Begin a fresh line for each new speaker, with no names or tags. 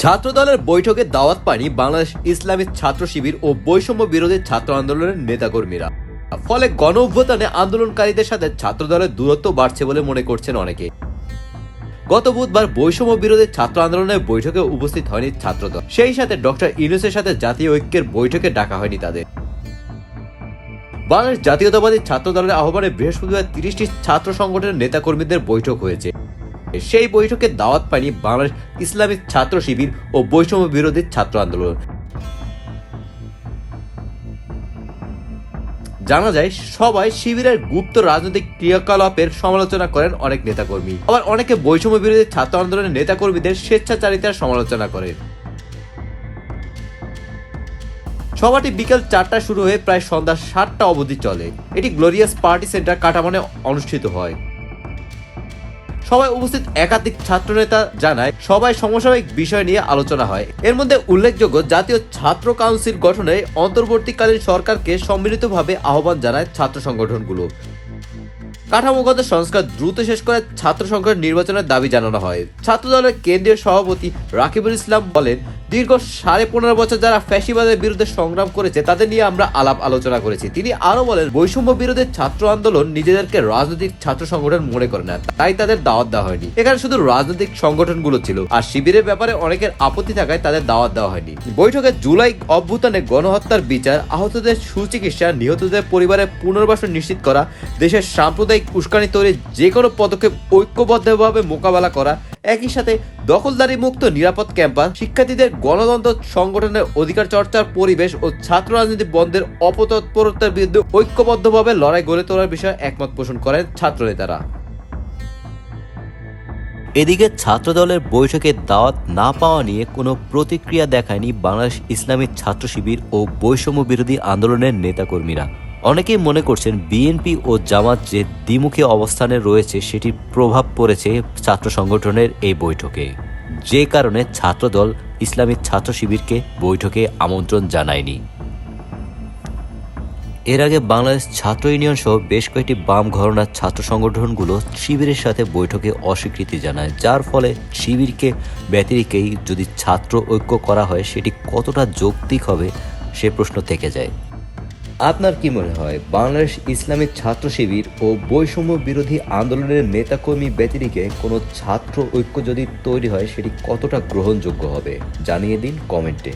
ছাত্র দলের বৈঠকে দাওয়াত পায়নি বাংলাদেশ ইসলামী ছাত্র শিবির ও বৈষম্য বিরোধী ছাত্র আন্দোলনের নেতাকর্মীরা। ফলে গণ অভ্যুত্থানে আন্দোলনকারীদের সাথে ছাত্র দলের দূরত্ব বাড়ছে বলে মনে করছেন অনেকে। গত বুধবার বৈষম্য বিরোধী ছাত্র আন্দোলনের বৈঠকে উপস্থিত হয়নি ছাত্রদল। সেই সাথে ডক্টর ইউনুসের সাথে জাতীয় ঐক্যের বৈঠকে ডাকা হয়নি তাদের। বাংলাদেশ জাতীয়তাবাদী ছাত্র দলের আহ্বানে বৃহস্পতিবার তিরিশটি ছাত্র সংগঠনের নেতাকর্মীদের বৈঠক হয়েছে। সেই বৈঠকে দাওয়াত পায়নি বাংলাদেশ ইসলামিক ছাত্র শিবির ও বৈষম্য বিরোধী ছাত্র আন্দোলন। জানা যায় সবাই শিবিরের গুপ্ত রাজনৈতিক ক্রিয়াকলাপের সমালোচনা করেন অনেক নেতাকর্মী। আবার অনেকে বৈষম্য বিরোধী ছাত্র আন্দোলনের নেতাকর্মীদের স্বেচ্ছাচারিতার সমালোচনা করেন। সভাটি বিকেল চারটায় শুরু হয়ে প্রায় সন্ধ্যা সাতটা অবধি চলে। এটি গ্লোরিয়াস পার্টি সেন্টার কাটামানে অনুষ্ঠিত হয়। সবাই উপস্থিত একাধিক ছাত্রনেতা জানায় সবাই সমসাময়িক বিষয় নিয়ে আলোচনা হয়। এর মধ্যে উল্লেখযোগ্য জাতীয় ছাত্র কাউন্সিল গঠনে অন্তর্বর্তীকালীন সরকারকে সম্মিলিতভাবে আহ্বান জানায় ছাত্র সংগঠনগুলো। কাঠামোগত সংস্কার দ্রুত শেষ করে ছাত্র সংখ্যার নির্বাচনের দাবি জানানো হয়। ছাত্র দলের কেন্দ্রীয় সভাপতি রাকিবুল ইসলাম বলেন দীর্ঘ সাড়ে পনেরো বছর যারা ফ্যাসিবাদের বিরুদ্ধে সংগ্রাম করেছে, তাদের নিয়ে আমরা আলাপ আলোচনা করেছি। তিনি আরও বলেন, বৈষম্য বিরোধী ছাত্র আন্দোলন নিজেদেরকে রাজনৈতিক ছাত্র সংগঠন মনে করে না, তাই তাদের দাওয়াত দেওয়া হয়নি। এখানে শুধু রাজনৈতিক সংগঠনগুলো ছিল, আর শিবিরের ব্যাপারে অনেকের আপত্তি থাকায় তাদের দাওয়াত দেওয়া হয়নি। বৈঠকে জুলাই অভ্যুত্থানে গণহত্যার বিচার, আহতদের সুচিকিৎসা, নিহতদের পরিবারের পুনর্বাসন নিশ্চিত করা, দেশের সাম্প্রদায়িক উস্কানি তৈরি যে কোনো পদক্ষেপ ঐক্যবদ্ধভাবে মোকাবেলা করা একই সাথে দখলদারি মুক্ত নিরাপদ ক্যাম্পাস, শিক্ষার্থীদের গণতন্ত্র সংগঠনের অধিকার চর্চার পরিবেশ ও ছাত্র রাজনীতি বন্ধের অপতৎপরতার বিরুদ্ধে ঐক্যবদ্ধভাবে লড়াই গড়ে তোলার বিষয়ে একমত পোষণ করেন ছাত্রনেতারা।
এদিকে ছাত্রদলের বৈঠকে দাওয়াত না পাওয়া নিয়ে কোনো প্রতিক্রিয়া দেখায়নি বাংলাদেশ ইসলামী ছাত্র শিবির ও বৈষম্য বিরোধী আন্দোলনের নেতাকর্মীরা। অনেকেই মনে করছেন বিএনপি ও জামাত যে দ্বিমুখী অবস্থানে রয়েছে সেটির প্রভাব পড়েছে ছাত্র সংগঠনের এই বৈঠকে। যে কারণে ছাত্রদল ইসলামিক ছাত্র শিবিরকে বৈঠকে আমন্ত্রণ জানায়নি। এর আগে বাংলাদেশ ছাত্র ইউনিয়ন সহ বেশ কয়েকটি বাম ঘরনার ছাত্র সংগঠনগুলো শিবিরের সাথে বৈঠকে অস্বীকৃতি জানায়, যার ফলে শিবিরকে ব্যতিরিকেই যদি ছাত্র ঐক্য করা হয়, সেটি কতটা যৌক্তিক হবে, সে প্রশ্ন থেকে যায়। আপনার কি মনে হয়, বাংলাদেশ ইসলামিক ছাত্র শিবির ও বৈষম্য বিরোধী আন্দোলনের নেতাকর্মী ব্যতিরিকে কোনো ছাত্র ঐক্য যদি তৈরি হয়, সেটি কতটা গ্রহণযোগ্য হবে? জানিয়ে দিন কমেন্টে।